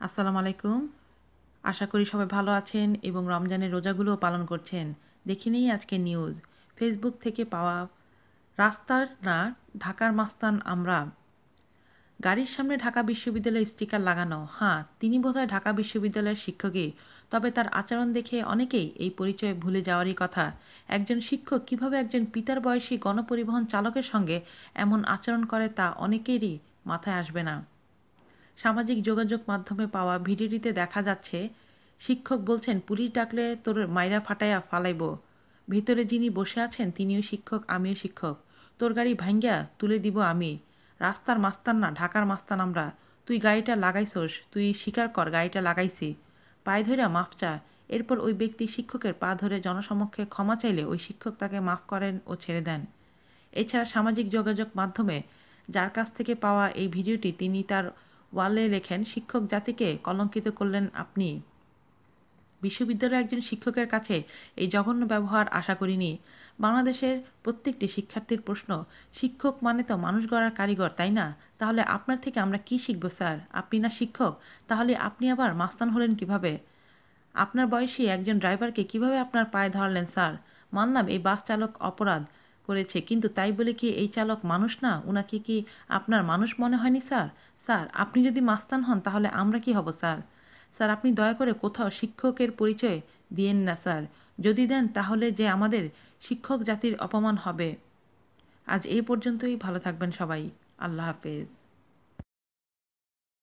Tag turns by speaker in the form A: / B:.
A: আসসালামু আলাইকুম। আশা করি সবাই ভালো আছেন এবং রমজানের রোজাগুলোও পালন করছেন। দেখে নিই আজকে নিউজ ফেসবুক থেকে পাওয়া রাস্তার না ঢাকার মাস্তান আমরা। গাড়ির সামনে ঢাকা বিশ্ববিদ্যালয়ের স্টিকার লাগানো। হ্যাঁ তিনি বোধহয় ঢাকা বিশ্ববিদ্যালয়ের শিক্ষকই। তবে তার আচরণ দেখে অনেকেই এই পরিচয় ভুলে যাওয়ারই কথা। একজন শিক্ষক কীভাবে একজন পিতার বয়সী গণপরিবহন চালকের সঙ্গে এমন আচরণ করে তা অনেকেরই মাথায় আসবে না। সামাজিক যোগাযোগ মাধ্যমে পাওয়া ভিডিওটিতে দেখা যাচ্ছে, শিক্ষক বলছেন, পুলিশ ডাকলে তোর মাইরা ফাটাইয়া ফালাইব। ভিতরে যিনি বসে আছেন, তিনিও শিক্ষক, আমিও শিক্ষক। তোর গাড়ি ভাঙ্গিয়া তুলে দিব আমি। রাস্তার মাস্তান না, ঢাকার মাস্তান আমরা। তুই গাড়িটা লাগাইছোস, তুই স্বীকার কর, গাড়িটা লাগাইছি। পায়ে ধরে মাফ চা। এরপর ওই ব্যক্তি শিক্ষকের পা ধরে জনসমক্ষে ক্ষমা চাইলে ওই শিক্ষক তাকে মাফ করেন ও ছেড়ে দেন। এছাড়া সামাজিক যোগাযোগ মাধ্যমে যার কাছ থেকে পাওয়া এই ভিডিওটি, তিনি তার ওয়ালে লেখেন, শিক্ষক জাতিকে কলঙ্কিত করলেন আপনি। বিশ্ববিদ্যালয়ের একজন শিক্ষকের কাছে এই জঘন্য ব্যবহার আশা করিনি। বাংলাদেশের প্রত্যেকটি শিক্ষার্থীর প্রশ্ন, শিক্ষক মানে তো মানুষ গড়ার কারিগর, তাই না? তাহলে আপনার থেকে আমরা কি শিখব, স্যার? আপনি না শিক্ষক? তাহলে আপনি আবার মাস্তান হলেন কীভাবে? আপনার বয়সী একজন ড্রাইভারকে কীভাবে আপনার পায়ে ধরলেন, স্যার? মানলাম এই বাস চালক অপরাধ করেছে, কিন্তু তাই বলে কি এই চালক মানুষ না? উনাকে কি আপনার মানুষ মনে হয়নি, স্যার? স্যার, আপনি যদি মাস্তান হন, তাহলে আমরা কি হব, স্যার? স্যার, আপনি দয়া করে কোথাও শিক্ষকের পরিচয় দিয়েন না, স্যার। যদি দেন, তাহলে যে আমাদের শিক্ষক জাতির অপমান হবে। আজ এই পর্যন্তই, ভালো থাকবেন সবাই। আল্লাহ হাফেজ।